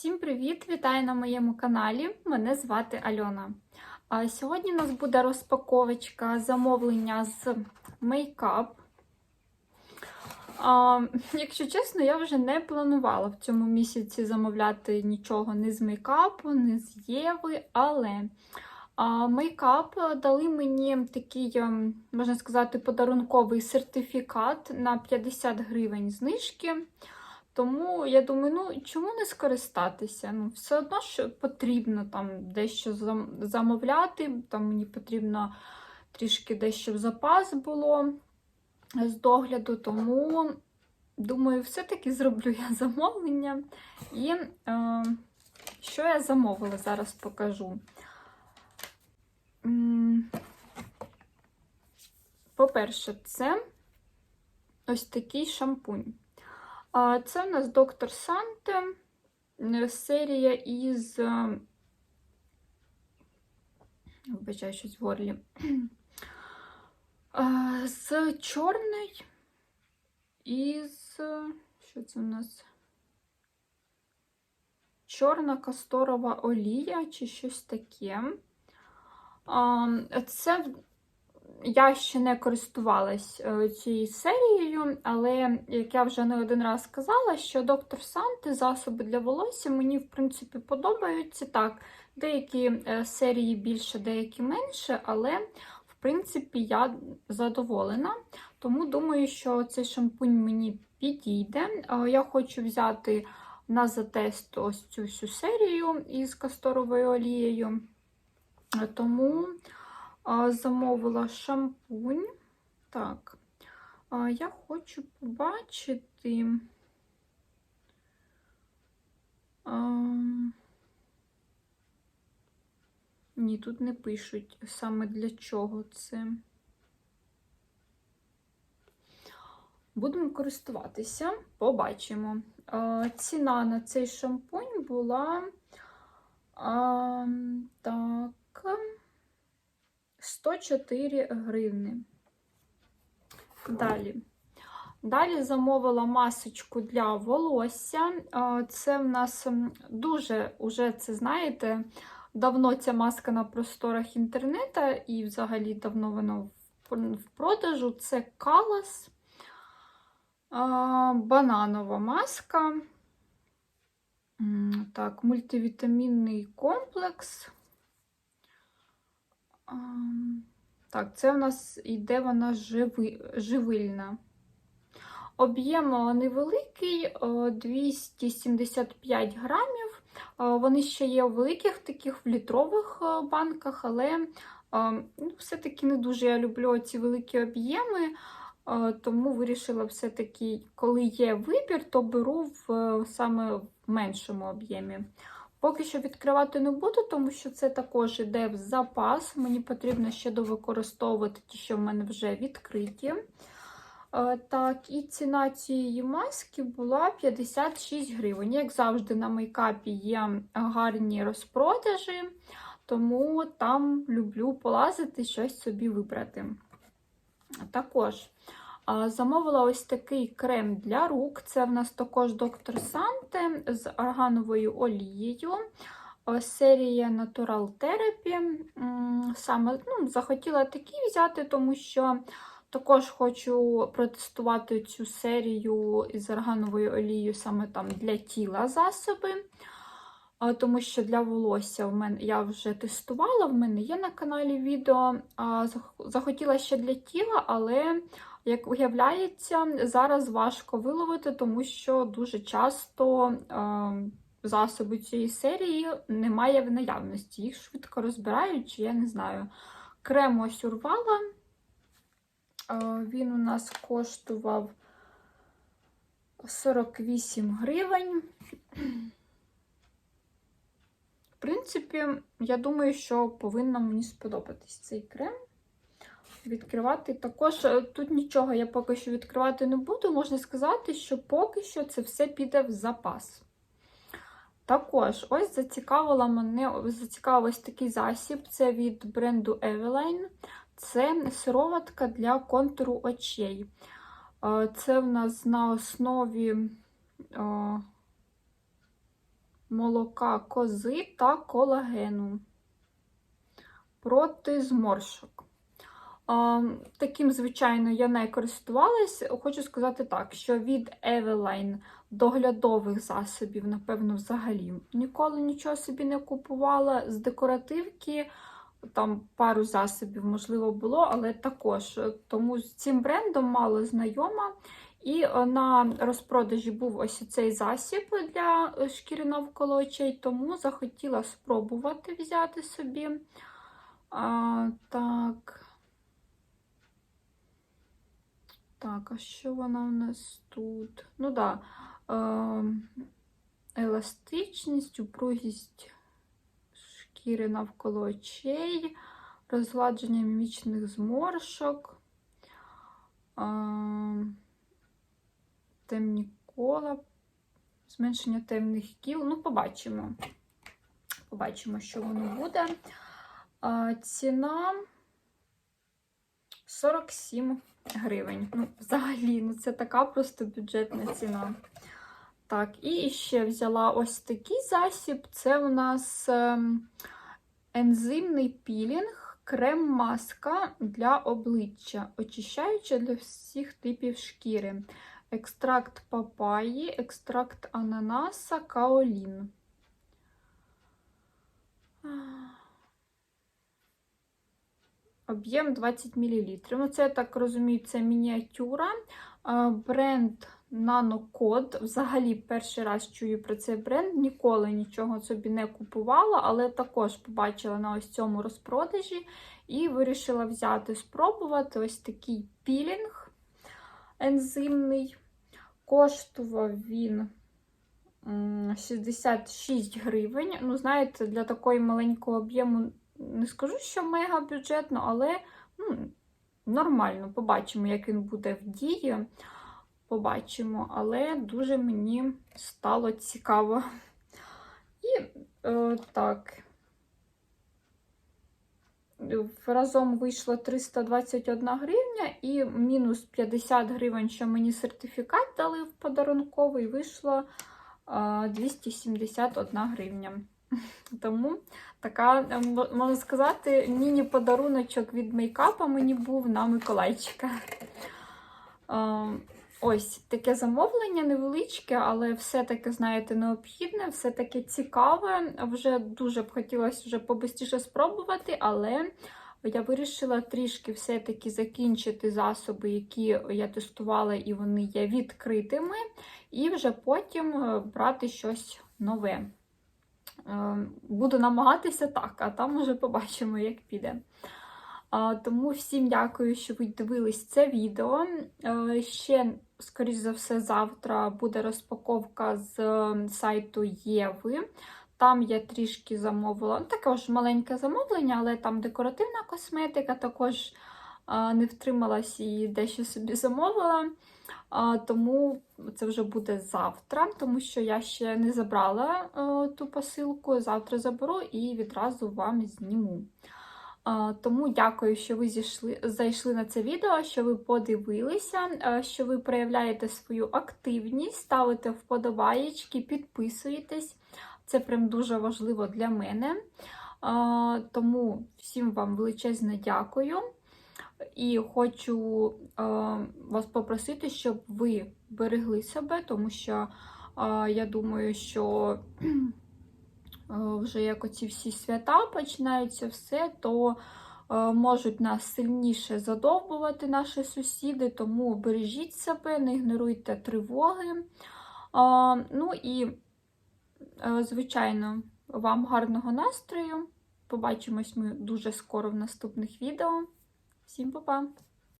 Всім привіт! Вітаю на моєму каналі. Мене звати Альона. Сьогодні у нас буде розпаковочка замовлення з мейкап. Якщо чесно, я вже не планувала в цьому місяці замовляти нічого ні з мейкапу, ні з Єви, але мейкап дали мені такий, ем, можна сказати, подарунковий сертифікат на 50 гривень знижки. Тому я думаю, ну чому не скористатися? Ну, все одно що потрібно там дещо замовляти, там мені потрібно трішки дещо в запас було з догляду, тому думаю, все-таки зроблю я замовлення. І е, що я замовила, зараз покажу. По-перше, це ось такий шампунь. А, Це у нас доктор Санте, е, серія із. е, Вибачаю, щось в горлі. З чорний і з. Що це у нас? Чорна касторова олія чи щось таке. Це я ще не користувалась е, цією серією, але як я вже не один раз сказала, що доктор Санти засоби для волосся мені, в принципі, подобаються. Так, деякі е, серії більше, деякі менше, але, в принципі, я задоволена. Тому думаю, що цей шампунь мені підійде. Е, Я хочу взяти на затест ось цю всю серію із касторовою олією. Тому. Замовила шампунь. Так, я хочу побачити. Ні, тут не пишуть саме для чого це. Будемо користуватися, побачимо. Ціна на цей шампунь була так. 104 гривни. Далі. Далі замовила масочку для волосся. Це в нас дуже, уже це знаєте, давно ця маска на просторах інтернету, і взагалі давно вона в- продажу. Це Калас. Бананова маска. Так, мультивітамінний комплекс. Так, це у нас йде вона живи, живильна. Об'єм е, невеликий, е, 275 грамів. Е, Вони ще є у великих таких в літрових е, банках, але е, ну, все-таки не дуже я люблю ці великі об'єми, е, тому вирішила все-таки, коли є вибір, то беру в е, саме в меншому об'ємі. Поки що відкривати не буду, тому що це також іде в запас. Мені потрібно ще довикористовувати ті, що в мене вже відкриті. Е, Так, і ціна цієї маски була 56 гривень. Як завжди, на мейкапі є гарні розпродажі, тому там люблю полазити, щось собі вибрати. Також Замовила ось такий крем для рук. Це в нас також доктор Санте з органовою олією. Е, Серія Natural Therapy. Саме ну, захотіла такий взяти, тому що також хочу протестувати цю серію із органовою олією саме там для тіла засоби. Тому що для волосся в мене я вже тестувала, в мене є на каналі відео. Захотіла ще для тіла, але як виявляється, зараз важко виловити, тому що дуже часто засоби цієї серії немає в наявності. Їх швидко розбирають, чи я не знаю. Крем ось урвала. Він у нас коштував 48 гривень. В принципі, я думаю, що повинно мені сподобатись цей крем відкривати. Також е, тут нічого я поки що відкривати не буду. Можна сказати, що поки що це все піде в запас. Також ось зацікавила мене, зацікавив ось такий засіб. Це від бренду Eveline. Це сироватка для контуру очей. Е, Це в нас на основі е, молока кози та колагену проти зморшок. Таким, звичайно, я не користувалась. Хочу сказати так, що від Eveline доглядових засобів, напевно, взагалі ніколи нічого собі не купувала. З декоративки там пару засобів, можливо, було, але також тому з цим брендом мало знайома. І на розпродажі був ось цей засіб для шкіри навколо очей, тому захотіла спробувати взяти собі. А, Так. Так, а що вона у нас тут? Ну так, да, е, еластичність, упругість шкіри навколо очей, розгладження мімічних зморшок, е, темні кола, зменшення темних кіл. Ну, побачимо. Побачимо, що воно буде. А, ціна 47 гривень. Ну, взагалі, ну це така просто бюджетна ціна. Так, і ще взяла ось такий засіб. Це у нас ем, ензимний пілінг, крем-маска для обличчя, очищаюча для всіх типів шкіри. Екстракт папаї, екстракт ананаса, каолін. Об'єм 20 мл. Ну, це, я так розумію, це мініатюра. Бренд NanoCode. Взагалі, перший раз чую про цей бренд. Ніколи нічого собі не купувала, але також побачила на ось цьому розпродажі і вирішила взяти, спробувати ось такий пілінг ензимний. Коштував він 66 гривень. Ну, знаєте, для такої маленького об'єму не скажу, що мега бюджетно, але ну, нормально. Побачимо, як він буде в дії. Побачимо, але дуже мені стало цікаво. І е, так, разом вийшло 321 гривня, і мінус 50 гривень, що мені сертифікат дали в подарунковий, вийшло е, 271 гривня. Тому така, е, можна сказати, міні-подаруночок від мейкапа мені був на Миколайчика. Ось таке замовлення невеличке, але все-таки, знаєте, необхідне, все-таки цікаве. Вже дуже б хотілося вже побистріше спробувати, але я вирішила трішки все-таки закінчити засоби, які я тестувала, і вони є відкритими, і вже потім е, брати щось нове. Е, буду намагатися так, а там уже побачимо, як піде. Тому всім дякую, що ви дивились це відео. Е, ще, скоріш за все, завтра буде розпаковка з сайту Єви. Там я трішки замовила, ну, також маленьке замовлення, але там декоративна косметика, також не втрималась і дещо собі замовила. Тому це вже буде завтра, тому що я ще не забрала ту посилку. Завтра заберу і відразу вам зніму. Тому дякую, що ви зійшли, зайшли на це відео, що ви подивилися, що ви проявляєте свою активність, ставите вподобаєчки, підписуєтесь. Це прям дуже важливо для мене. Тому всім вам величезне дякую. І хочу вас попросити, щоб ви берегли себе, тому що я думаю, що вже як оці всі свята починаються все, то е, можуть нас сильніше задовбувати наші сусіди, тому бережіть себе, не ігноруйте тривоги. Е, ну і, е, звичайно, вам гарного настрою. Побачимось ми дуже скоро в наступних відео. Всім па-па!